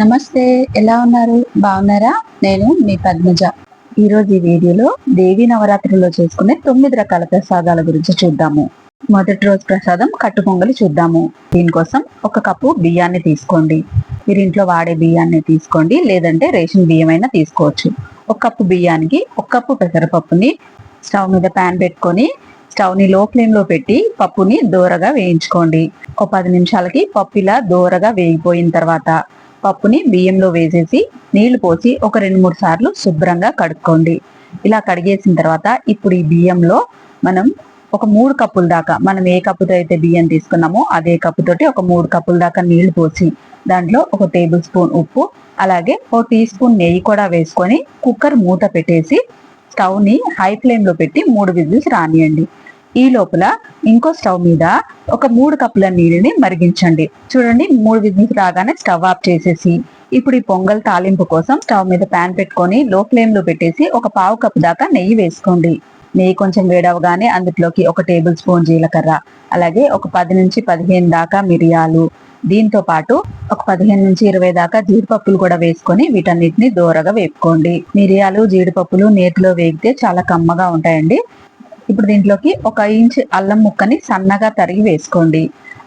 నమస్తే ఎలా ఉన్నారు? బాగున్నారా? నేను మీ పద్మజ. ఈరోజు ఈ వీడియోలో దేవీ నవరాత్రిలో చేసుకునే తొమ్మిది రకాల ప్రసాదాల గురించి చూద్దాము. మొదటి రోజు ప్రసాదం కట్టు పొంగలి చూద్దాము. దీనికోసం ఒక కప్పు బియ్యాన్ని తీసుకోండి. మీరు ఇంట్లో వాడే బియ్యాన్ని తీసుకోండి లేదంటే రేషన్ బియ్యం అయినా తీసుకోవచ్చు. ఒక కప్పు బియ్యానికి ఒక కప్పు పెసరపప్పుని స్టవ్ మీద ప్యాన్ పెట్టుకొని స్టవ్ని లో ఫ్లేమ్లో పెట్టి పప్పుని దోరగా వేయించుకోండి. ఒక పది నిమిషాలకి పప్పు ఇలా దోరగా వేగిపోయిన తర్వాత పప్పుని బియ్యంలో వేసేసి నీళ్ళు పోసి ఒక రెండు మూడు సార్లు శుభ్రంగా కడుక్కోండి. ఇలా కడిగేసిన తర్వాత ఇప్పుడు ఈ బియ్యంలో మనం ఒక మూడు కప్పుల దాకా మనం ఏ కప్పుతో అయితే బియ్యం తీసుకున్నామో అదే కప్పుతోటి ఒక మూడు కప్పుల దాకా నీళ్ళు పోసి దాంట్లో ఒక టేబుల్ స్పూన్ ఉప్పు అలాగే ఒక టీ స్పూన్ నెయ్యి కూడా వేసుకొని కుక్కర్ మూత పెట్టేసి స్టవ్ని హై ఫ్లేమ్లో పెట్టి మూడు విజిల్స్ రానియండి. ఈ లోపల ఇంకో స్టవ్ మీద ఒక మూడు కప్పుల నీళ్ళని మరిగించండి. చూడండి మూడు విజిల్స్ రాగానే స్టవ్ ఆఫ్ చేసేసి ఇప్పుడు ఈ పొంగల్ తాలింపు కోసం స్టవ్ మీద ప్యాన్ పెట్టుకొని లో ఫ్లేమ్లో పెట్టేసి ఒక పావు కప్పు దాకా నెయ్యి వేసుకోండి. నెయ్యి కొంచెం వేడవగానే అందులోకి ఒక టేబుల్ స్పూన్ జీలకర్ర అలాగే ఒక పది నుంచి పదిహేను దాకా మిరియాలు దీంతో పాటు ఒక పదిహేను నుంచి ఇరవై దాకా జీడిపప్పులు కూడా వేసుకొని వీటన్నిటిని దోరగా వేపుకోండి. మిరియాలు జీడిపప్పులు నేతిలో వేగితే చాలా కమ్మగా ఉంటాయండి. ఇప్పుడు దీంట్లోకి ఒక ఇంచ్ అల్లం ముక్కని సన్నగా తరిగి వేసుకోండి.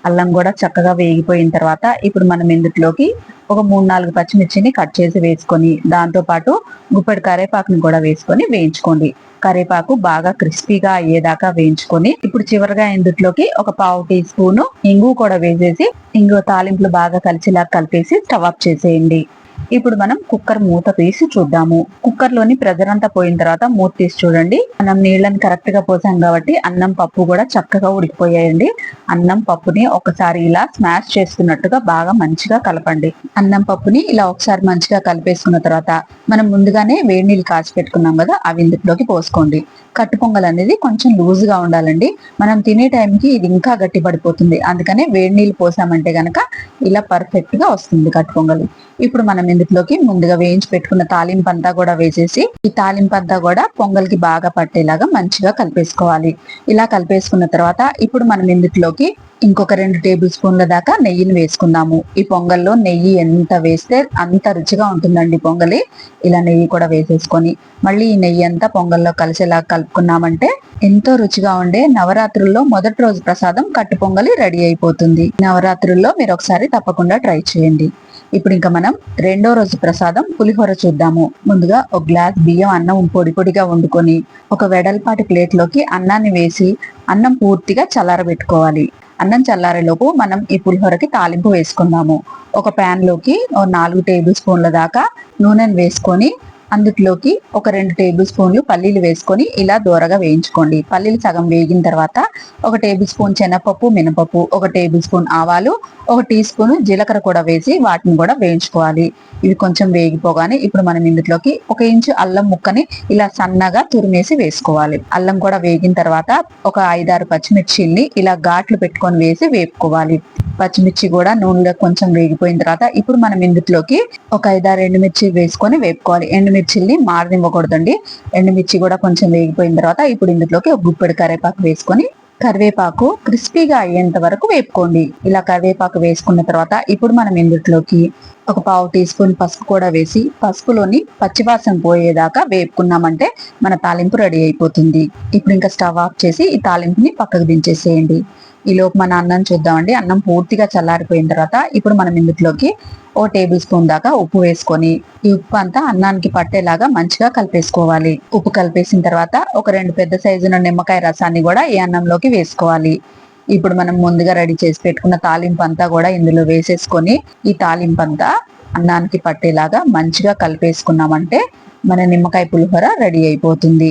అల్లం కూడా చక్కగా వేగిపోయిన తర్వాత ఇప్పుడు మనం ఇందులోకి ఒక మూడు నాలుగు పచ్చిమిర్చిని కట్ చేసి వేసుకొని దాంతో పాటు గుప్పెడు కరేపాకుని కూడా వేసుకొని వేయించుకోండి. కరేపాకు బాగా క్రిస్పీగా అయ్యేదాకా వేయించుకొని ఇప్పుడు చివరిగా ఇందులోకి ఒక పావు టీ స్పూను ఇంగు కూడా వేసేసి ఇంగు తాలింపులు బాగా కలిసిలా కలిపేసి స్టవ్ ఆఫ్ చేసేయండి. ఇప్పుడు మనం కుక్కర్ మూత తీసి చూద్దాము. కుక్కర్లోని ప్రెజర్ అంతా పోయిన తర్వాత మూత తీసి చూడండి. మనం నీళ్ళని కరెక్ట్గా పోసాం కాబట్టి అన్నం పప్పు కూడా చక్కగా ఉడికిపోయాయండి. అన్నం పప్పుని ఒకసారి ఇలా స్మాష్ చేస్తున్నట్టుగా బాగా మంచిగా కలపండి. అన్నం పప్పుని ఇలా ఒకసారి మంచిగా కలిపేసుకున్న తర్వాత మనం ముందుగానే వేడి నీళ్ళు కాచి పెట్టుకున్నాం కదా అవి ఇందులోకి పోసుకోండి. కట్టు పొంగల్ అనేది కొంచెం లూజ్గా ఉండాలండి. మనం తినే టైంకి ఇది ఇంకా గట్టి పడిపోతుంది అందుకనే వేడి నీళ్ళు పోసామంటే గనక ఇలా పర్ఫెక్ట్గా వస్తుంది కట్టుపొంగల్ ఇప్పుడు మనం ఇందులోకి ముందుగా వేయించి పెట్టుకున్న తాలింపు అంతా కూడా వేసేసి ఈ తాలింపు అంతా కూడా పొంగల్కి బాగా పట్టేలాగా మంచిగా కలిపేసుకోవాలి. ఇలా కలిపేసుకున్న తర్వాత ఇప్పుడు మనం ఇందులోకి ఇంకొక రెండు టేబుల్ స్పూన్ల దాకా నెయ్యిని వేసుకుందాము. ఈ పొంగల్లో నెయ్యి ఎంత వేస్తే అంత రుచిగా ఉంటుందండి పొంగలి. ఇలా నెయ్యి కూడా వేసేసుకొని మళ్ళీ ఈ నెయ్యి అంతా పొంగల్లో కలిసేలా కలుపుకున్నామంటే ఎంతో రుచిగా ఉండే నవరాత్రుల్లో మొదటి రోజు ప్రసాదం కట్టు పొంగలి రెడీ అయిపోతుంది. నవరాత్రుల్లో మీరు ఒకసారి తప్పకుండా ట్రై చేయండి. ఇప్పుడు ఇంకా మనం రెండో రోజు ప్రసాదం పులిహోర చూద్దాము. ముందుగా ఒక గ్లాస్ బియ్యం అన్నం పొడి పొడిగా వండుకొని ఒక వెడల్పాటి ప్లేట్లోకి అన్నాన్ని వేసి అన్నం పూర్తిగా చల్లారబెట్టుకోవాలి. అన్నం చల్లారేలోపు మనం ఈ పులిహోరకి తాలింపు వేసుకుందాము. ఒక ప్యాన్లోకి ఓ నాలుగు టేబుల్ స్పూన్ల దాకా నూనెను వేసుకొని అందులోకి ఒక రెండు టేబుల్ స్పూన్లు పల్లీలు వేసుకొని ఇలా దూరగా వేయించుకోండి. పల్లీలు సగం వేగిన తర్వాత ఒక టేబుల్ స్పూన్ శనగపప్పు మినపప్పు ఒక టేబుల్ స్పూన్ ఆవాలు ఒక టీ స్పూన్ జీలకర్ర కూడా వేసి వాటిని కూడా వేయించుకోవాలి. ఇవి కొంచెం వేగిపోగానే ఇప్పుడు మనం ఇందులోకి ఒక ఇంచు అల్లం ముక్కని ఇలా సన్నగా తురిమేసి వేసుకోవాలి. అల్లం కూడా వేగిన తర్వాత ఒక ఐదారు పచ్చిమిర్చిల్ని ఇలా ఘాట్లు పెట్టుకొని వేసి వేపుకోవాలి. పచ్చిమిర్చి కూడా నూనెలో కొంచెం వేగిపోయిన తర్వాత ఇప్పుడు మనం ఇందులోకి ఒక ఐదారు ఎండుమిర్చి వేసుకొని వేపుకోవాలి. ఎండుమిర్చిల్ని మారనివ్వకూడదండి. ఎండుమిర్చి కూడా కొంచెం వేగిపోయిన తర్వాత ఇప్పుడు ఇందులోకి ఒక గుప్పెడు కరేపాకు వేసుకొని కరివేపాకు క్రిస్పీగా అయ్యేంత వరకు వేపుకోండి. ఇలా కరివేపాకు వేసుకున్న తర్వాత ఇప్పుడు మనం ఇందులోకి ఒక పావు టీ స్పూన్ పసుపు కూడా వేసి పసుపులోని పచ్చివాసన పోయేదాకా వేపుకున్నామంటే మన తాలింపు రెడీ అయిపోతుంది. ఇప్పుడు ఇంకా స్టవ్ ఆఫ్ చేసి ఈ తాలింపుని పక్కకు దించేసేయండి. ఈ లోపు మన అన్నం చూద్దామండి. అన్నం పూర్తిగా చల్లారిపోయిన తర్వాత ఇప్పుడు మనం ఇందులోకి ఓ టేబుల్ స్పూన్ దాకా ఉప్పు వేసుకొని ఈ ఉప్పు అంతా అన్నానికి పట్టేలాగా మంచిగా కలిపేసుకోవాలి. ఉప్పు కలిపేసిన తర్వాత ఒక రెండు పెద్ద సైజున నిమ్మకాయ రసాన్ని కూడా ఈ అన్నంలోకి వేసుకోవాలి. ఇప్పుడు మనం ముందుగా రెడీ చేసి పెట్టుకున్న తాలింపు అంతా కూడా ఇందులో వేసేసుకొని ఈ తాలింపు అంతా అన్నానికి పట్టేలాగా మంచిగా కలిపేసుకున్నామంటే మన నిమ్మకాయ పులిహోర రెడీ అయిపోతుంది.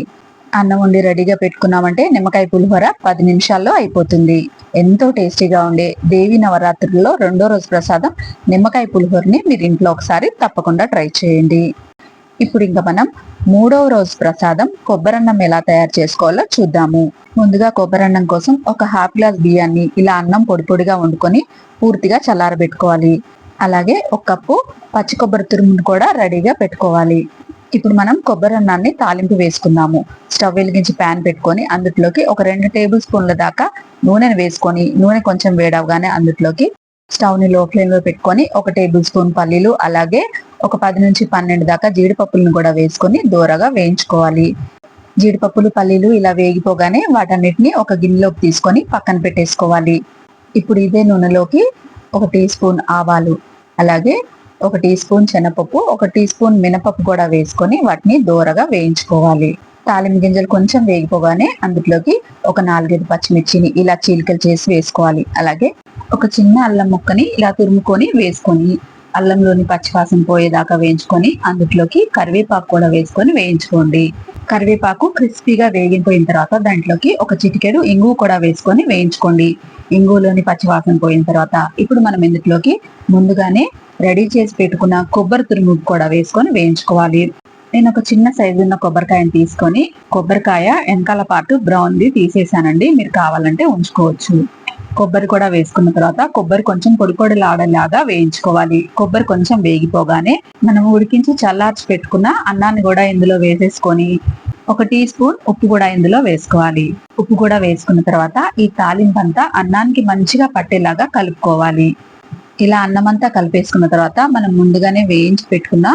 అన్నం వండి రెడీగా పెట్టుకున్నామంటే నిమ్మకాయ పులిహోర పది నిమిషాల్లో అయిపోతుంది. ఎంతో టేస్టీగా ఉండే దేవి నవరాత్రుల్లో రెండో రోజు ప్రసాదం నిమ్మకాయ పులిహోరని మీరు ఇంట్లో ఒకసారి తప్పకుండా ట్రై చేయండి. ఇప్పుడు ఇంకా మనం మూడవ రోజు ప్రసాదం కొబ్బరన్నం ఎలా తయారు చేసుకోవాలో చూద్దాము. ముందుగా కొబ్బరన్నం కోసం ఒక హాఫ్ గ్లాస్ బియ్యాన్ని ఇలా అన్నం పొడి పొడిగా వండుకొని పూర్తిగా చల్లారబెట్టుకోవాలి. అలాగే ఒక కప్పు పచ్చి కొబ్బరి తురుమును కూడా రెడీగా పెట్టుకోవాలి. ఇప్పుడు మనం కొబ్బరి అన్నాన్ని తాలింపు వేసుకుందాము. స్టవ్ వెలిగించి ప్యాన్ పెట్టుకొని అందులోకి ఒక రెండు టేబుల్ స్పూన్ల దాకా నూనెను వేసుకొని నూనె కొంచెం వేడవగానే అందులోకి స్టవ్ని లో ఫ్లేమ్లో పెట్టుకొని ఒక టేబుల్ స్పూన్ పల్లీలు అలాగే ఒక పది నుంచి పన్నెండు దాకా జీడిపప్పులను కూడా వేసుకొని దూరగా వేయించుకోవాలి. జీడిపప్పులు పల్లీలు ఇలా వేగిపోగానే వాటన్నిటిని ఒక గిన్నెలోకి తీసుకొని పక్కన పెట్టేసుకోవాలి. ఇప్పుడు ఇదే నూనెలోకి ఒక టీ స్పూన్ ఆవాలు అలాగే ఒక టీ స్పూన్ శనగపప్పు ఒక టీ స్పూన్ మినపప్పు కూడా వేసుకొని వాటిని దూరగా వేయించుకోవాలి. తాలింపు గింజలు కొంచెం వేగిపోగానే అందులోకి ఒక నాలుగైదు పచ్చిమిర్చిని ఇలా చీలికలు చేసి వేసుకోవాలి. అలాగే ఒక చిన్న అల్లం ముక్కని ఇలా తురుముకొని వేసుకొని అల్లంలోని పచ్చివాసన పోయేదాకా వేయించుకొని అందులోకి కరివేపాకు కూడా వేసుకొని వేయించుకోండి. కరివేపాకు క్రిస్పీగా వేగిపోయిన తర్వాత దాంట్లోకి ఒక చిటికెడు ఇంగువ కూడా వేసుకొని వేయించుకోండి. ఇంగువలోని పచ్చివాసన పోయిన తర్వాత ఇప్పుడు మనం ఇందులోకి ముందుగానే రెడీ చేసి పెట్టుకున్న కొబ్బరి తురుము కూడా వేసుకొని వేయించుకోవాలి. నేను ఒక చిన్న సైజు ఉన్న కొబ్బరికాయని తీసుకొని కొబ్బరికాయ వెనకాల పాటు బ్రౌన్ది తీసేసానండి. మీరు కావాలంటే ఉంచుకోవచ్చు. కొబ్బరి కూడా వేసుకున్న తర్వాత కొబ్బరి కొంచెం పొడి పొడిలాడేలాగా వేయించుకోవాలి. కొబ్బరి కొంచెం వేగిపోగానే మనం ఉడికించి చల్లార్చి పెట్టుకున్న అన్నాన్ని కూడా ఇందులో వేసేసుకొని ఒక టీ స్పూన్ ఉప్పు కూడా ఇందులో వేసుకోవాలి. ఉప్పు కూడా వేసుకున్న తర్వాత ఈ తాలింపు అంతా అన్నానికి మంచిగా పట్టేలాగా కలుపుకోవాలి. ఇలా అన్నమంతా కలిపేసుకున్న తర్వాత మనం ముందుగానే వేయించి పెట్టుకున్న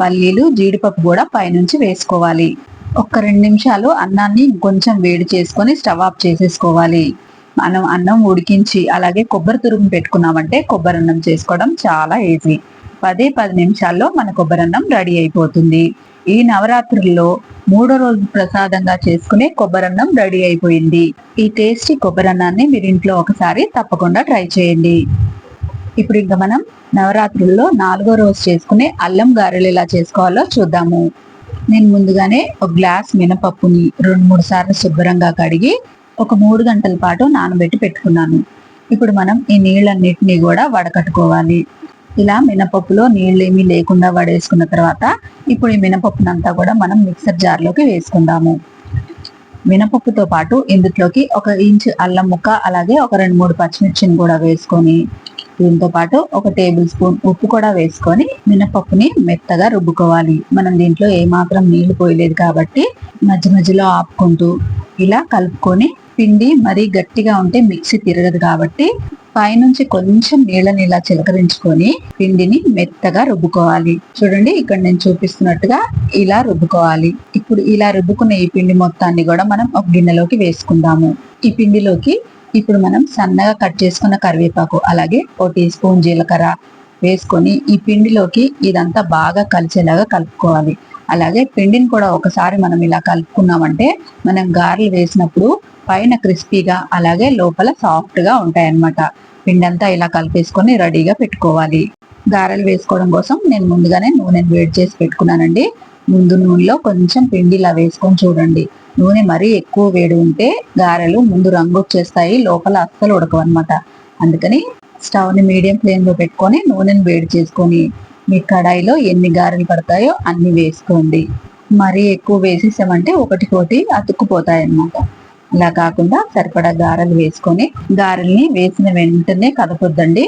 పల్లీలు జీడిపప్పు కూడా పైనుంచి వేసుకోవాలి. ఒక్క రెండు నిమిషాలు అన్నాన్ని కొంచెం వేడి చేసుకొని స్టవ్ ఆఫ్ చేసేసుకోవాలి. మనం అన్నం ఉడికించి అలాగే కొబ్బరి తురుము పెట్టుకున్నామంటే కొబ్బరి అన్నం చేసుకోవడం చాలా ఈజీ పదే పది నిమిషాల్లో మన కొబ్బరి అన్నం రెడీ అయిపోతుంది. ఈ నవరాత్రుల్లో మూడో రోజు ప్రసాదంగా చేసుకునే కొబ్బరన్నం రెడీ అయిపోయింది. ఈ టేస్టీ కొబ్బరన్నాన్ని మీరు ఇంట్లో ఒకసారి తప్పకుండా ట్రై చేయండి. ఇప్పుడు ఇంకా మనం నవరాత్రుల్లో నాలుగో రోజు చేసుకునే అల్లం గారెలు ఎలా చేసుకోవాలో చూద్దాము. నేను ముందుగానే ఒక గ్లాస్ మినపప్పుని రెండు మూడు సార్లు శుభ్రంగా కడిగి ఒక మూడు గంటల పాటు నానబెట్టి పెట్టుకున్నాను. ఇప్పుడు మనం ఈ నీళ్ళన్నిటినీ కూడా వడకట్టుకోవాలి. ఇలా మినపప్పులో నీళ్ళు ఏమీ లేకుండా వడేసుకున్న తర్వాత ఇప్పుడు ఈ మినపప్పునంతా కూడా మనం మిక్సర్ జార్లోకి వేసుకుందాము. మినపప్పుతో పాటు ఇందులోకి ఒక ఇంచు అల్లం ముక్క అలాగే ఒక రెండు మూడు పచ్చిమిర్చిని కూడా వేసుకొని దీంతో పాటు ఒక టేబుల్ స్పూన్ ఉప్పు కూడా వేసుకొని మినపప్పుని మెత్తగా రుబ్బుకోవాలి. మనం దీంట్లో ఏమాత్రం నీళ్ళు పోయలేదు కాబట్టి మధ్య మధ్యలో ఆపుకుంటూ ఇలా కలుపుకొని పిండి మరీ గట్టిగా ఉంటే మిక్సీ తిరగదు కాబట్టి పైనుంచి కొంచెం నీళ్ళని ఇలా చిలకరించుకొని పిండిని మెత్తగా రుబ్బుకోవాలి. చూడండి ఇక్కడ నేను చూపిస్తున్నట్టుగా ఇలా రుబ్బుకోవాలి. ఇప్పుడు ఇలా రుబ్బుకున్న ఈ పిండి మొత్తాన్ని కూడా మనం ఒక గిన్నెలోకి వేసుకుందాము. ఈ పిండిలోకి ఇప్పుడు మనం సన్నగా కట్ చేసుకున్న కరివేపాకు అలాగే ఓ టీ స్పూన్ జీలకర్ర వేసుకొని ఈ పిండిలోకి ఇదంతా బాగా కలిసేలాగా కలుపుకోవాలి. అలాగే పిండిని కూడా ఒకసారి మనం ఇలా కలుపుకున్నామంటే మనం గారెలు వేసినప్పుడు పైన క్రిస్పీగా అలాగే లోపల సాఫ్ట్గా ఉంటాయన్నమాట. పిండంతా ఇలా కలిపేసుకొని రెడీగా పెట్టుకోవాలి. గారెలు వేసుకోవడం కోసం నేను ముందుగానే నూనెను వేడి చేసి పెట్టుకున్నానండి. ముందు నూనెలో కొంచెం పిండి ఇలా వేసుకొని చూడండి. నూనె మరీ ఎక్కువ వేడి ఉంటే గారెలు ముందు రంగు వచ్చేస్తాయి లోపల అస్సలు ఉడకవు అనమాట అందుకని స్టవ్ని మీడియం ఫ్లేమ్లో పెట్టుకొని నూనెను వేడి చేసుకొని మీ కడాయిలో ఎన్ని గారెలు పడతాయో అన్ని వేసుకోండి. మరీ ఎక్కువ వేసేసామంటే ఒకటికోటి అతుక్కుపోతాయి అన్నమాట. అలా కాకుండా సరిపడా గారెలు వేసుకొని గారెల్ని వేసిన వెంటనే కదపొద్దండి.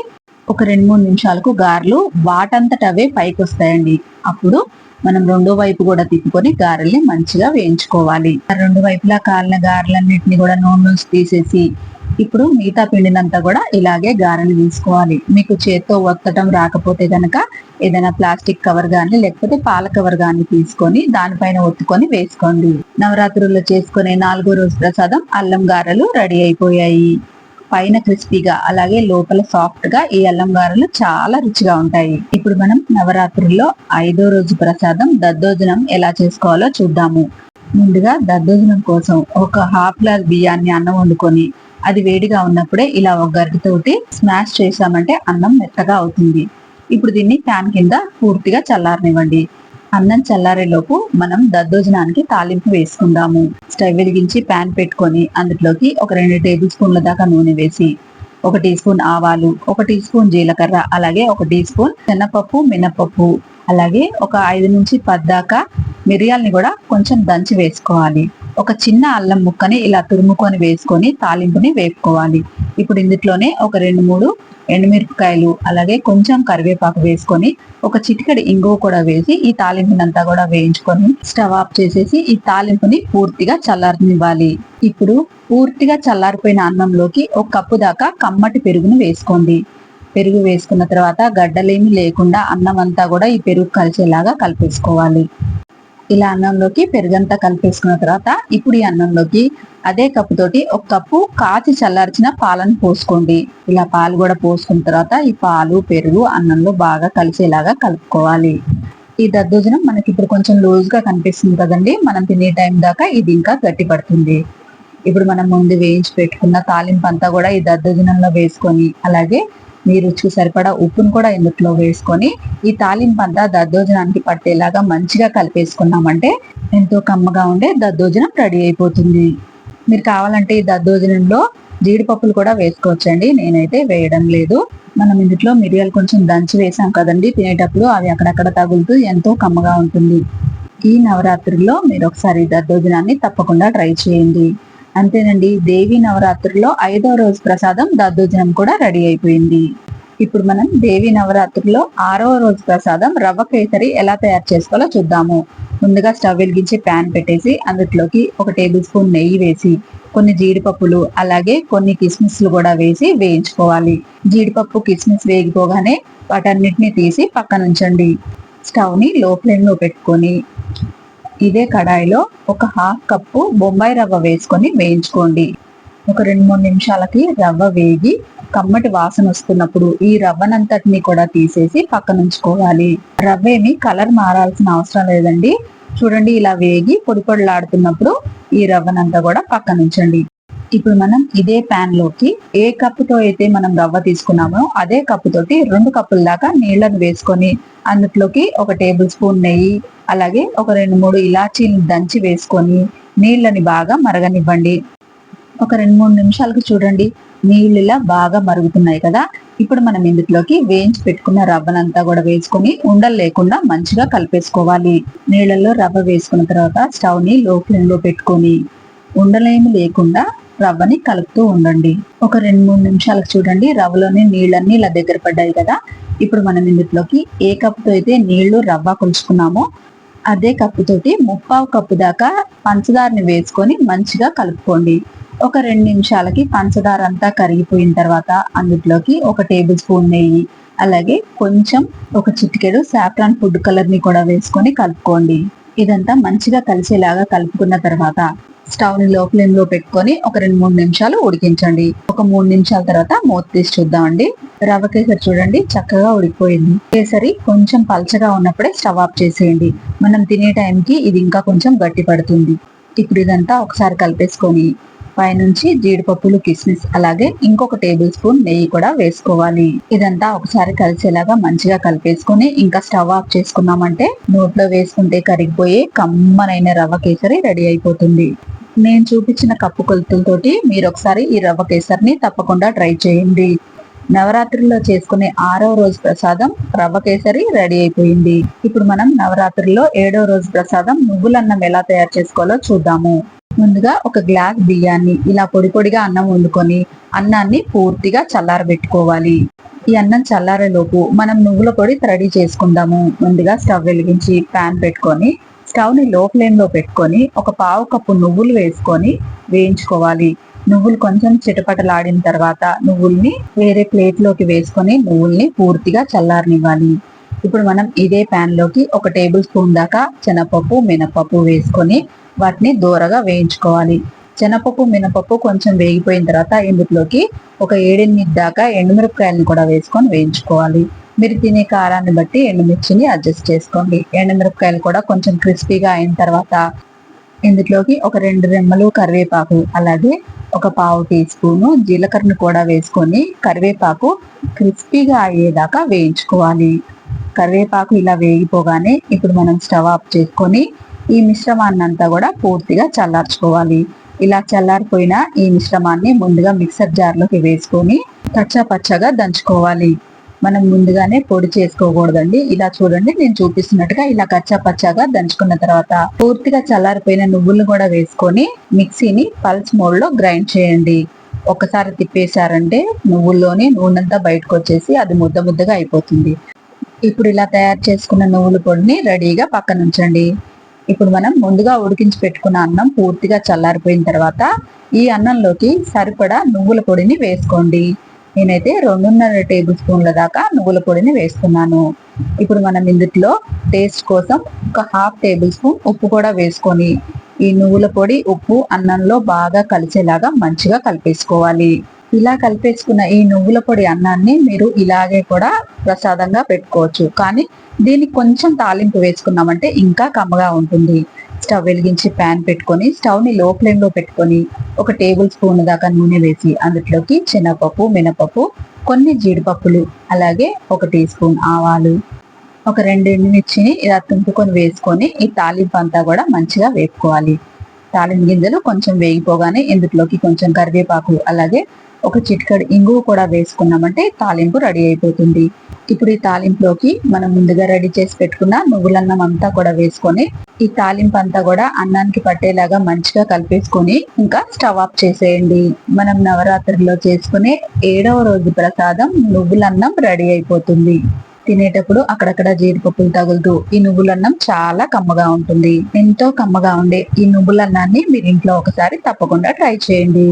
ఒక రెండు మూడు నిమిషాలకు గారెలు వాటంతట అవే పైకి వస్తాయండి అప్పుడు మనం రెండో వైపు కూడా తిప్పుకొని గారెల్ని మంచిగా వేయించుకోవాలి. రెండు వైపులా కాలిన గారెలన్నిటిని కూడా నూనెలోంచి తీసేసి ఇప్పుడు మిగతా పిండినంతా కూడా ఇలాగే గారెలు తీసుకోవాలి మీకు చేత్తో ఒత్తటం రాకపోతే గనక ఏదైనా ప్లాస్టిక్ కవర్ గాని లేకపోతే పాల కవర్ గాని తీసుకొని దానిపైన ఒత్తుకొని వేసుకోండి. నవరాత్రుల్లో చేసుకునే నాలుగో రోజు ప్రసాదం అల్లం గారెలు రెడీ అయిపోయాయి. పైన క్రిస్పీగా అలాగే లోపల సాఫ్ట్గా ఈ అల్లం గారెలు చాలా రుచిగా ఉంటాయి. ఇప్పుడు మనం నవరాత్రుల్లో ఐదో రోజు ప్రసాదం దద్దోజనం ఎలా చేసుకోవాలో చూద్దాము. ముందుగా దద్దోజనం కోసం ఒక హాఫ్ గ్లాస్ బియ్యాన్ని అన్నం వండుకొని అది వేడిగా ఉన్నప్పుడే ఇలా ఒక గరిటతోటి స్మాష్ చేసామంటే అన్నం మెత్తగా అవుతుంది. ఇప్పుడు దీన్ని ఫ్యాన్ కింద పూర్తిగా చల్లారనివ్వండి. అన్నం చల్లారేలోపు మనం దద్దోజనానికి తాలింపు వేసుకుందాము. స్టవ్ వెలిగించి ప్యాన్ పెట్టుకొని అందులోకి ఒక రెండు టేబుల్ స్పూన్ల దాకా నూనె వేసి ఒక టీ స్పూన్ ఆవాలు ఒక టీ స్పూన్ జీలకర్ర అలాగే ఒక టీ స్పూన్ శనగపప్పు మినపప్పు అలాగే ఒక ఐదు నుంచి పద్దాకా మిరియాల్ని కూడా కొంచెం దంచి వేసుకోవాలి. ఒక చిన్న అల్లం ముక్కని ఇలా తురుముకొని వేసుకొని తాలింపుని వేపుకోవాలి. ఇప్పుడు ఇందులోనే ఒక రెండు మూడు ఎండుమిరపకాయలు అలాగే కొంచెం కరివేపాకు వేసుకొని ఒక చిటికెడు ఇంగువ కూడా వేసి ఈ తాలింపునంతా కూడా వేయించుకొని స్టవ్ ఆఫ్ చేసేసి ఈ తాలింపుని పూర్తిగా చల్లారనివ్వాలి. ఇప్పుడు పూర్తిగా చల్లారిపోయిన అన్నంలోకి ఒక కప్పు దాకా కమ్మటి పెరుగును వేసుకోండి. పెరుగు వేసుకున్న తర్వాత గడ్డలేమి లేకుండా అన్నం అంతా కూడా ఈ పెరుగు కలిసేలాగా కలిపేసుకోవాలి. ఇలా అన్నంలోకి పెరుగంతా కలిపేసుకున్న తర్వాత ఇప్పుడు ఈ అన్నంలోకి అదే కప్పు తోటి ఒక కప్పు కాచి చల్లార్చిన పాలను పోసుకోండి. ఇలా పాలు కూడా పోసుకున్న తర్వాత ఈ పాలు పెరుగు అన్నంలో బాగా కలిసేలాగా కలుపుకోవాలి. ఈ దద్దోజనం మనకి ఇప్పుడు కొంచెం లూజ్గా కనిపిస్తుంది కదండి. మనం తినే టైం దాకా ఇది ఇంకా గట్టి పడుతుంది. ఇప్పుడు మనం ముందు వేయించి పెట్టుకున్న తాలింపు అంతా కూడా ఈ దద్దోజనంలో వేసుకొని అలాగే మీ రుచికి సరిపడా ఉప్పును కూడా ఇందులో వేసుకొని ఈ తాలింపంతా దద్దోజనానికి పట్టేలాగా మంచిగా కలిపేసుకున్నామంటే ఎంతో కమ్మగా ఉండే దద్దోజనం రెడీ అయిపోతుంది. మీరు కావాలంటే ఈ దద్దోజనంలో జీడిపప్పులు కూడా వేసుకోవచ్చండి. నేనైతే వేయడం లేదు. మనం ఇందులో మిరియాలు కొంచెం దంచి వేసాం కదండి. తినేటప్పుడు అవి అక్కడక్కడ తగులుతూ ఎంతో కమ్మగా ఉంటుంది. ఈ నవరాత్రుల్లో మీరు ఒకసారి దద్దోజనాన్ని తప్పకుండా ట్రై చేయండి. అంతేనండి. దేవి నవరాత్రుల్లో ఐదో రోజు ప్రసాదం దద్దోజనం కూడా రెడీ అయిపోయింది. ఇప్పుడు మనం దేవి నవరాత్రుల్లో ఆరవ రోజు ప్రసాదం రవ్వ కేసరి ఎలా తయారు చేసుకోవాలో చూద్దాము. ముందుగా స్టవ్ వెలిగించి ప్యాన్ పెట్టేసి అందులోకి ఒక టేబుల్ స్పూన్ నెయ్యి వేసి కొన్ని జీడిపప్పులు అలాగే కొన్ని కిస్మిస్లు కూడా వేసి వేయించుకోవాలి. జీడిపప్పు కిస్మిస్ వేగిపోగానే వాటన్నిటిని తీసి పక్కన ఉంచండి. స్టవ్ని లో ఫ్లేమ్లో పెట్టుకొని ఇదే కడాయిలో ఒక హాఫ్ కప్పు బొంబాయి రవ్వ వేసుకొని వేయించుకోండి. ఒక రెండు మూడు నిమిషాలకి రవ్వ వేగి కమ్మటి వాసన వస్తున్నప్పుడు ఈ రవ్వనంతటిని కూడా తీసేసి పక్కన ఉంచుకోవాలి. రవ్వ ఏమి కలర్ మారాల్సిన అవసరం లేదండి. చూడండి ఇలా వేగి పొడి పొడిలాడుతున్నప్పుడు ఈ రవ్వనంతా కూడా పక్కన ఉంచండి. ఇప్పుడు మనం ఇదే ప్యాన్లోకి ఏ కప్పుతో అయితే మనం రవ్వ తీసుకున్నామో అదే కప్పుతోటి రెండు కప్పుల దాకా నీళ్ళను వేసుకొని అందులోకి ఒక టేబుల్ స్పూన్ నెయ్యి అలాగే ఒక రెండు మూడు ఇలాచీలు దంచి వేసుకొని నీళ్ళని బాగా మరగనివ్వండి. ఒక రెండు మూడు నిమిషాలకు చూడండి. నీళ్ళు ఇలా బాగా మరుగుతున్నాయి కదా. ఇప్పుడు మనం ఇందులోకి వేయించి పెట్టుకున్న రవ్వనంతా కూడా వేసుకొని ఉండలు లేకుండా మంచిగా కలిపేసుకోవాలి. నీళ్ళల్లో రవ్వ వేసుకున్న తర్వాత స్టవ్ని లో ఫ్లేమ్లో పెట్టుకొని ఉండలేమి లేకుండా రవ్వని కలుపుతూ ఉండండి. ఒక రెండు మూడు నిమిషాలకు చూడండి. రవ్వలోని నీళ్ళన్నీ ఇలా దగ్గర పడ్డాయి కదా. ఇప్పుడు మనం ఇందులోకి ఏ కప్పుతో అయితే నీళ్ళు రవ్వ కొలుచుకున్నామో అదే కప్పుతోటి ముప్పావు కప్పు దాకా పంచదారని వేసుకొని మంచిగా కలుపుకోండి. ఒక రెండు నిమిషాలకి పంచదార అంతా కరిగిపోయిన తర్వాత అందులోకి ఒక టేబుల్ స్పూన్ నెయ్యి అలాగే కొంచెం ఒక చిటికెడు సాఫ్రాన్ ఫుడ్ కలర్ని కూడా వేసుకొని కలుపుకోండి. ఇదంతా మంచిగా కలిసేలాగా కలుపుకున్న తర్వాత స్టవ్ని లో ఫ్లేమ్లో పెట్టుకొని ఒక రెండు మూడు నిమిషాలు ఉడికించండి. ఒక మూడు నిమిషాల తర్వాత మూత తీసి చూద్దామండి రవ్వ కేసరి చూడండి చక్కగా ఉడికిపోయింది. కేసరి కొంచెం పల్చగా ఉన్నప్పుడే స్టవ్ ఆఫ్ చేసేయండి. మనం తినే టైంకి ఇది ఇంకా కొంచెం గట్టి పడుతుంది. ఇప్పుడు ఇదంతా ఒకసారి కలిపేసుకొని పైనుంచి జీడిపప్పులు కిస్మిస్ అలాగే ఇంకొక టేబుల్ స్పూన్ నెయ్యి కూడా వేసుకోవాలి. ఇదంతా ఒకసారి కలిసేలాగా మంచిగా కలిపేసుకొని ఇంకా స్టవ్ ఆఫ్ చేసుకున్నామంటే నోట్లో వేసుకుంటే కరిగిపోయే కమ్మనైన రవ్వ కేసరి రెడీ అయిపోతుంది. నేను చూపించిన కప్పు కొలతలతోటి మీరు ఒకసారి ఈ రవ్వ కేసరిని తప్పకుండా ట్రై చేయండి. నవరాత్రుల్లో చేసుకునే ఆరో రోజు ప్రసాదం రవ్వ కేసరి రెడీ అయిపోయింది. ఇప్పుడు మనం నవరాత్రుల్లో ఏడవ రోజు ప్రసాదం నువ్వులన్నం ఎలా తయారు చేసుకోవాలో చూద్దాము. ముందుగా ఒక గ్లాస్ బియ్యాన్ని ఇలా పొడి పొడిగా అన్నం వండుకొని అన్నాన్ని పూర్తిగా చల్లారబెట్టుకోవాలి. ఈ అన్నం చల్లారేలోపు మనం నువ్వుల పొడి రెడీ చేసుకుందాము. ముందుగా స్టవ్ వెలిగించి ప్యాన్ పెట్టుకొని స్టవ్ని లో ఫ్లేమ్లో పెట్టుకొని ఒక పావు కప్పు నువ్వులు వేసుకొని వేయించుకోవాలి. నువ్వులు కొంచెం చిటపటలాడిన తర్వాత నువ్వుల్ని వేరే ప్లేట్లోకి వేసుకొని నువ్వుల్ని పూర్తిగా చల్లారనివ్వాలి. ఇప్పుడు మనం ఇదే ప్యాన్లోకి ఒక టేబుల్ స్పూన్ దాకా శనగపప్పు మినపప్పు వేసుకొని వాటిని దూరగా వేయించుకోవాలి. శనపప్పు మినపప్పు కొంచెం వేగిపోయిన తర్వాత ఇందులోకి ఒక ఏడెనిమిది దాకా ఎండుమిరపకాయలను కూడా వేసుకొని వేయించుకోవాలి. మీరు తినే కారాన్ని బట్టి ఎండుమిర్చిని అడ్జస్ట్ చేసుకోండి. ఎండుమిరపకాయలు కూడా కొంచెం క్రిస్పీగా అయిన తర్వాత ఇందులోకి ఒక రెండు రెమ్మలు కరివేపాకు అలాగే ఒక పావు టీ స్పూను జీలకర్రను కూడా వేసుకొని కరివేపాకు క్రిస్పీగా అయ్యేదాకా వేయించుకోవాలి. కరివేపాకు ఇలా వేగిపోగానే ఇప్పుడు మనం స్టవ్ ఆఫ్ చేసుకొని ఈ మిశ్రమాన్ని అంతా కూడా పూర్తిగా చల్లార్చుకోవాలి. ఇలా చల్లారిపోయిన ఈ మిశ్రమాన్ని ముందుగా మిక్సర్ జార్లోకి వేసుకొని పచ్చా పచ్చగా దంచుకోవాలి. మనం ముందుగానే పొడి చేసుకోకూడదండి. ఇలా చూడండి నేను చూపిస్తున్నట్టుగా ఇలా కచ్చా పచ్చాగా దంచుకున్న తర్వాత పూర్తిగా చల్లారిపోయిన నువ్వులను కూడా వేసుకొని మిక్సీని పల్స్ మోడ్లో గ్రైండ్ చేయండి. ఒకసారి తిప్పేశారంటే నువ్వుల్లోని నూనెంతా బయటకు వచ్చేసి అది ముద్ద ముద్దగా అయిపోతుంది. ఇప్పుడు ఇలా తయారు చేసుకున్న నువ్వుల పొడిని రెడీగా పక్కన ఉంచండి. ఇప్పుడు మనం ముందుగా ఉడికించి పెట్టుకున్న అన్నం పూర్తిగా చల్లారిపోయిన తర్వాత ఈ అన్నంలోకి సరిపడా నువ్వుల పొడిని వేసుకోండి. నేనైతే రెండున్నర టేబుల్ స్పూన్ల దాకా నువ్వుల పొడిని వేస్తున్నాను ఇప్పుడు మనం ఇందులో టేస్ట్ కోసం ఒక హాఫ్ టేబుల్ స్పూన్ ఉప్పు కూడా వేసుకొని ఈ నువ్వుల పొడి ఉప్పు అన్నంలో బాగా కలిసేలాగా మంచిగా కలిపేసుకోవాలి. ఇలా కలిపేసుకున్న ఈ నువ్వుల పొడి అన్నాన్ని మీరు ఇలాగే కూడా ప్రసాదంగా పెట్టుకోవచ్చు. కానీ దీనికి కొంచెం తాలింపు వేసుకున్నామంటే ఇంకా కమ్మగా ఉంటుంది. స్టవ్ వెలిగించి ప్యాన్ పెట్టుకొని స్టవ్ని లో ఫ్లేమ్లో పెట్టుకొని ఒక టేబుల్ స్పూన్ దాకా నూనె వేసి అందులోకి శనగపప్పు మినపప్పు కొన్ని జీడిపప్పులు అలాగే ఒక టీ స్పూన్ ఆవాలు ఒక రెండు ఎండుమిర్చిని ఇలా తుంపుకొని వేసుకొని ఈ తాలింపు అంతా కూడా మంచిగా వేపుకోవాలి. తాలింపు గింజలు కొంచెం వేగిపోగానే ఇందులోకి కొంచెం కరివేపాకు అలాగే ఒక చిటికడు ఇంగువ కూడా వేసుకున్నామంటే తాలింపు రెడీ అయిపోతుంది. ఇప్పుడు ఈ తాలింపులోకి మనం ముందుగా రెడీ చేసి పెట్టుకున్న నువ్వులన్నం అంతా కూడా వేసుకొని ఈ తాలింపు అంతా కూడా అన్నానికి పట్టేలాగా మంచిగా కలిపేసుకొని ఇంకా స్టవ్ ఆఫ్ చేసేయండి. మనం నవరాత్రిలో చేసుకునే ఏడవ రోజు ప్రసాదం నువ్వులన్నం రెడీ అయిపోతుంది. తినేటప్పుడు అక్కడక్కడ జీడిపప్పులు తగులుతూ ఈ నువ్వులన్నం చాలా కమ్మగా ఉంటుంది. ఎంతో కమ్మగా ఉండే ఈ నువ్వులన్నాన్ని మీరు ఇంట్లో ఒకసారి తప్పకుండా ట్రై చేయండి.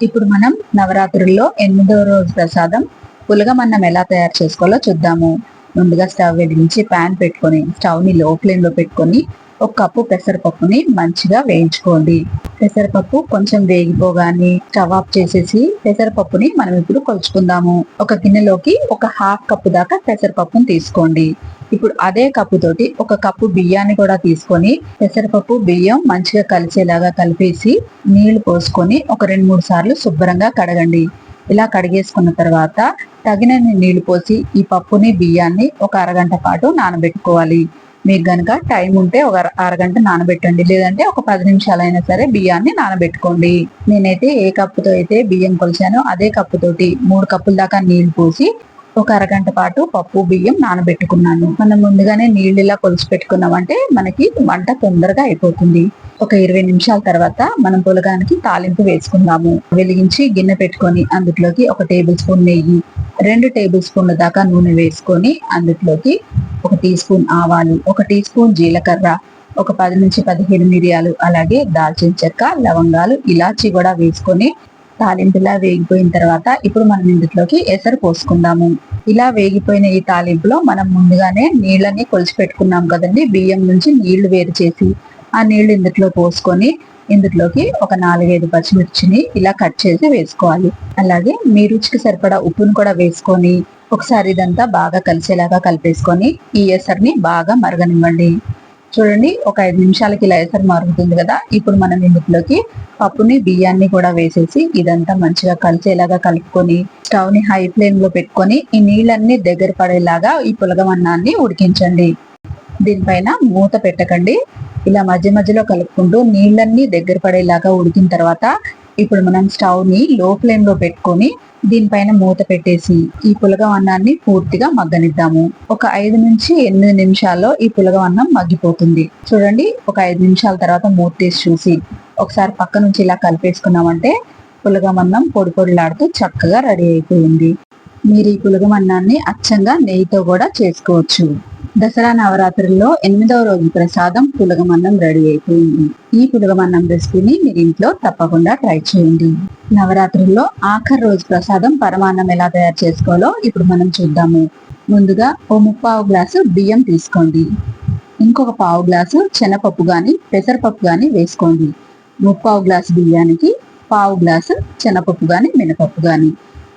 ఇప్పుడు మనం నవరాత్రుల్లో ఎనిమిదవ రోజు ప్రసాదం పులగమన్నం ఎలా తయారు చేసుకోవాలో చూద్దాము. ముందుగా స్టవ్ వెలిగించి ప్యాన్ పెట్టుకొని స్టవ్ని లో ఫ్లేమ్లో పెట్టుకొని ఒక కప్పు పెసరపప్పుని మంచిగా వేయించుకోండి. పెసరపప్పు కొంచెం వేగిపోగానే స్టవ్ ఆఫ్ చేసేసి పెసరపప్పుని మనం ఇప్పుడు కొలుచుకుందాము. ఒక గిన్నెలోకి ఒక హాఫ్ కప్పు దాకా పెసరపప్పుని తీసుకోండి. ఇప్పుడు అదే కప్పుతోటి ఒక కప్పు బియ్యాన్ని కూడా తీసుకొని పెసరపప్పు బియ్యం మంచిగా కలిసేలాగా కలిపేసి నీళ్ళు పోసుకొని ఒక రెండు మూడు సార్లు శుభ్రంగా కడగండి. ఇలా కడిగేసుకున్న తర్వాత తగినన్ని నీళ్ళు పోసి ఈ పప్పుని బియ్యాన్ని ఒక అరగంట పాటు నానబెట్టుకోవాలి. మీకు గనక టైం ఉంటే ఒక అరగంట నానబెట్టండి. లేదంటే ఒక పది నిమిషాలైనా సరే బియ్యాన్ని నానబెట్టుకోండి. నేనైతే ఏ కప్పుతో అయితే బియ్యం కొలిచానో అదే కప్పుతోటి మూడు కప్పుల దాకా నీళ్ళు పోసి ఒక అరగంట పాటు పప్పు బియ్యం నానబెట్టుకున్నాను. మనం ముందుగానే నీళ్ళు ఇలా కొలిచి పెట్టుకున్నామంటే మనకి వంట తొందరగా అయిపోతుంది. ఒక ఇరవై నిమిషాల తర్వాత మనం పులగానికి తాలింపు వేసుకుందాము. వెలిగించి గిన్నె పెట్టుకొని అందులోకి ఒక టేబుల్ స్పూన్ నెయ్యి రెండు టేబుల్ స్పూన్ల దాకా నూనె వేసుకొని అందులోకి ఒక టీ స్పూన్ ఆవాలు ఒక టీ స్పూన్ జీలకర్ర ఒక పది నుంచి పదిహేను మిరియాలు అలాగే దాల్చిన చెక్క లవంగాలు ఇలాచి కూడా వేసుకొని తాలింపులా వేగిపోయిన తర్వాత ఇప్పుడు మనం ఇందులోకి ఎసరు పోసుకుందాము. ఇలా వేగిపోయిన ఈ తాలింపులో మనం ముందుగానే నీళ్ళని కొలిచిపెట్టుకున్నాం కదండి బియ్యం నుంచి నీళ్ళు వేరు చేసి ఆ నీళ్ళు ఇందులో పోసుకొని ఇందులోకి ఒక నాలుగైదు పచ్చిమిర్చిని ఇలా కట్ చేసి వేసుకోవాలి. అలాగే మీ రుచికి సరిపడా ఉప్పును కూడా వేసుకొని ఒకసారి ఇదంతా బాగా కలిసేలాగా కలిపేసుకొని ఈ ఎసర్ని బాగా మరగనివ్వండి. చూడండి ఒక ఐదు నిమిషాలకి ఇలా ఎసరు మరుగుతుంది కదా. ఇప్పుడు మనం ఇందులోకి పప్పుని బియ్యాన్ని కూడా వేసేసి ఇదంతా మంచిగా కలిసేలాగా కలుపుకొని స్టవ్ని హై ఫ్లేమ్లో పెట్టుకొని ఈ నీళ్ళన్నీ దగ్గర పడేలాగా ఈ పులగమన్నాన్ని ఉడికించండి. దీనిపైన మూత పెట్టకండి. ఇలా మధ్య మధ్యలో కలుపుకుంటూ నీళ్ళన్నీ దగ్గర పడేలాగా ఉడికిన తర్వాత ఇప్పుడు మనం స్టవ్ని లో ఫ్లేమ్లో పెట్టుకొని దీనిపైన మూత పెట్టేసి ఈ పులగం అన్నాన్ని పూర్తిగా మగ్గనిద్దాము. ఒక ఐదు నుంచి ఎనిమిది నిమిషాల్లో ఈ పులగం అన్నం మగ్గిపోతుంది. చూడండి ఒక ఐదు నిమిషాల తర్వాత మూత తీసి చూసి ఒకసారి పక్క నుంచి ఇలా కలిపేసుకున్నామంటే పులగం అన్నం పొడి పొడిలాడుతూ చక్కగా రెడీ అయిపోయింది. మీరు ఈ పులగం అన్నాన్ని అచ్చంగా నెయ్యితో కూడా చేసుకోవచ్చు. దసరా నవరాత్రుల్లో ఎనిమిదవ రోజు ప్రసాదం పులగమన్నం రెడీ అయిపోయింది. ఈ పులగమన్నం రెసిపీని మీరు ఇంట్లో తప్పకుండా ట్రై చేయండి. నవరాత్రుల్లో ఆఖరి రోజు ప్రసాదం పరమాన్నం ఎలా తయారు చేసుకోవాలో ఇప్పుడు మనం చూద్దాము. ముందుగా ఓ ముప్పావు గ్లాసు బియ్యం తీసుకోండి. ఇంకొక పావు గ్లాసు శనగపప్పు కానీ పెసరపప్పు కానీ వేసుకోండి. ముప్పావు గ్లాసు బియ్యానికి పావు గ్లాసు శనగపప్పు కానీ మినపప్పు కానీ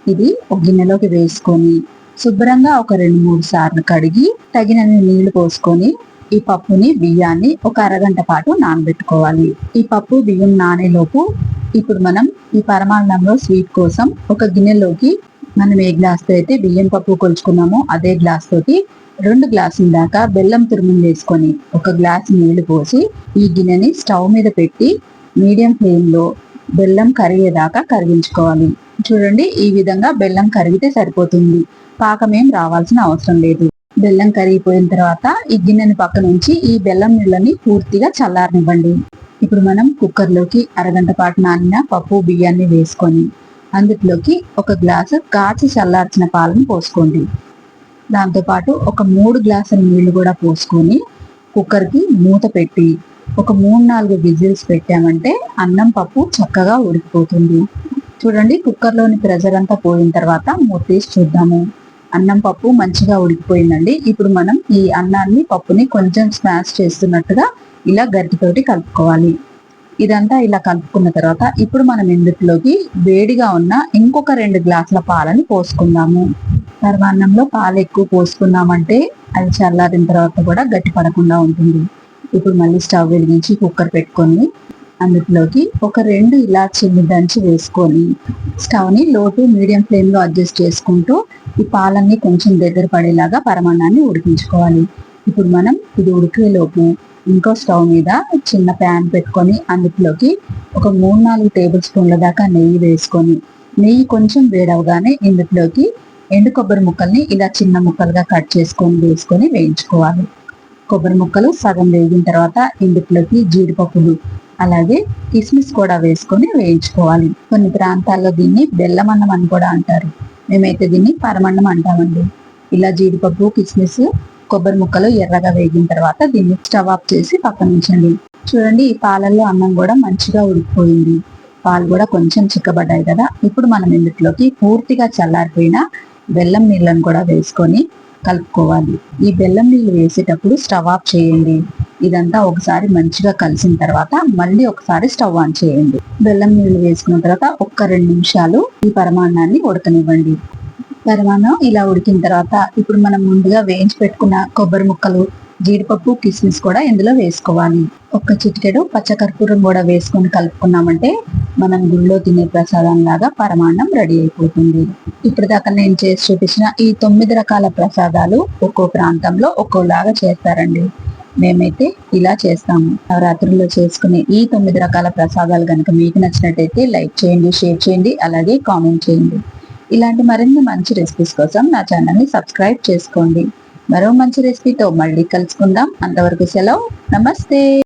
ఇది ఒక గిన్నెలోకి వేసుకొని శుభ్రంగా ఒక రెండు మూడు సార్లు కడిగి తగినన్ని నీళ్ళు పోసుకొని ఈ పప్పుని బియ్యాన్ని ఒక అరగంట పాటు నానబెట్టుకోవాలి. ఈ పప్పు బియ్యం నానేలోపు ఇప్పుడు మనం ఈ పరమాన్నంలో స్వీట్ కోసం ఒక గిన్నెలోకి మనం ఏ గ్లాస్తో అయితే బియ్యం పప్పు కొలుచుకున్నామో అదే గ్లాస్ తోటి రెండు గ్లాసుల దాకా బెల్లం తురుములు వేసుకొని ఒక గ్లాస్ నీళ్ళు పోసి ఈ గిన్నెని స్టవ్ మీద పెట్టి మీడియం ఫ్లేమ్లో బెల్లం కరిగేదాకా కరిగించుకోవాలి. చూడండి ఈ విధంగా బెల్లం కరిగితే సరిపోతుంది. పాకమేం రావాల్సిన అవసరం లేదు. బెల్లం కరిగిపోయిన తర్వాత ఈ గిన్నెని పక్క నుంచి ఈ బెల్లం నీళ్ళని పూర్తిగా చల్లారనివ్వండి. ఇప్పుడు మనం కుక్కర్లోకి అరగంట పాటు నానిన పప్పు బియ్యాన్ని వేసుకొని అందులోకి ఒక గ్లాసు కాచి చల్లార్చిన పాలను పోసుకోండి. దాంతోపాటు ఒక మూడు గ్లాసుల నీళ్ళు కూడా పోసుకొని కుక్కర్కి మూత పెట్టి ఒక మూడు నాలుగు విజిల్స్ పెట్టామంటే అన్నం పప్పు చక్కగా ఉడికిపోతుంది. చూడండి కుక్కర్లోని ప్రెజర్ అంతా పోయిన తర్వాత మూత తీసి చూద్దాము. అన్నం పప్పు మంచిగా ఉడికిపోయిందండి. ఇప్పుడు మనం ఈ అన్నాన్ని పప్పుని కొంచెం స్మాష్ చేస్తున్నట్టుగా ఇలా గరిటెతోటి కలుపుకోవాలి. ఇదంతా ఇలా కలుపుకున్న తర్వాత ఇప్పుడు మనం ఇందులోకి వేడిగా ఉన్న ఇంకొక రెండు గ్లాసుల పాలని పోసుకుందాము. పరమాన్నంలో పాలు ఎక్కువ పోసుకున్నామంటే అది చల్లారిన తర్వాత కూడా గట్టి పడకుండా ఉంటుంది. ఇప్పుడు మళ్ళీ స్టవ్ వెలిగించి కుక్కర్ పెట్టుకొని అందులోకి ఒక రెండు ఇలాచీలు దంచి వేసుకొని స్టవ్ని లో టు మీడియం ఫ్లేమ్లో అడ్జస్ట్ చేసుకుంటూ ఈ పాలన్నీ కొంచెం దగ్గర పడేలాగా పరమాన్నాన్ని ఉడికించుకోవాలి. ఇప్పుడు మనం ఇది ఉడికేలోపు ఇంకో స్టవ్ మీద చిన్న ప్యాన్ పెట్టుకొని అందులోకి ఒక మూడు నాలుగు టేబుల్ స్పూన్ల దాకా నెయ్యి వేసుకొని నెయ్యి కొంచెం వేడవగానే ఇందులోకి ఎండు కొబ్బరి ముక్కల్ని ఇలా చిన్న ముక్కలుగా కట్ చేసుకొని వేసుకొని వేయించుకోవాలి. కొబ్బరి ముక్కలు సగం వేగిన తర్వాత ఇందులోకి జీడిపప్పులు అలాగే కిస్మిస్ కూడా వేసుకొని వేయించుకోవాలి. కొన్ని ప్రాంతాల్లో దీన్ని బెల్లం అన్నం అని కూడా అంటారు. మేమైతే దీన్ని పరమన్నం అంటామండి. ఇలా జీడిపప్పు కిస్మిస్ కొబ్బరి ముక్కలు ఎర్రగా వేగిన తర్వాత దీన్ని స్టవ్ ఆఫ్ చేసి పక్కన ఉంచండి. చూడండి ఈ పాలల్లో అన్నం కూడా మంచిగా ఉడికిపోయింది. పాలు కూడా కొంచెం చిక్కబడ్డాయి కదా. ఇప్పుడు మనం ఇందులోకి పూర్తిగా చల్లారిపోయిన బెల్లం నీళ్ళను కూడా వేసుకొని కలుపుకోవాలి. ఈ బెల్లం నీళ్ళు వేసేటప్పుడు స్టవ్ ఆఫ్ చేయండి. ఇదంతా ఒకసారి మంచిగా కలిసిన తర్వాత మళ్ళీ ఒకసారి స్టవ్ ఆన్ చేయండి. బెల్లం నీళ్ళు వేసుకున్న తర్వాత ఒక్క రెండు నిమిషాలు ఈ పరమాన్నాన్ని ఉడకనివ్వండి. పరమాన్నం ఇలా ఉడికిన తర్వాత ఇప్పుడు మనం ముందుగా వేయించి పెట్టుకున్న కొబ్బరి ముక్కలు జీడిపప్పు కిస్మిస్ కూడా ఇందులో వేసుకోవాలి. ఒక్క చిటికెడు పచ్చకర్పూరం కూడా వేసుకొని కలుపుకున్నామంటే మనం గుళ్ళో తినే ప్రసాదం లాగా పరమాన్నం రెడీ అయిపోతుంది. ఇప్పుడు దాకా నేను చేసి చూపించిన ఈ తొమ్మిది రకాల ప్రసాదాలు ఒక్కో ప్రాంతంలో ఒక్కోలాగా చేస్తారండి. మేమైతే ఇలా చేస్తాము. నవరాత్రుల్లో చేసుకునే ఈ తొమ్మిది రకాల ప్రసాదాలు కనుక మీకు నచ్చినట్టయితే లైక్ చేయండి షేర్ చేయండి అలాగే కామెంట్ చేయండి. ఇలాంటి మరిన్ని మంచి రెసిపీస్ కోసం నా ఛానల్ని సబ్స్క్రైబ్ చేసుకోండి. మరో మంచి రెసిపీతో మళ్ళీ కలుసుకుందాం. అంతవరకు సెలవు. నమస్తే!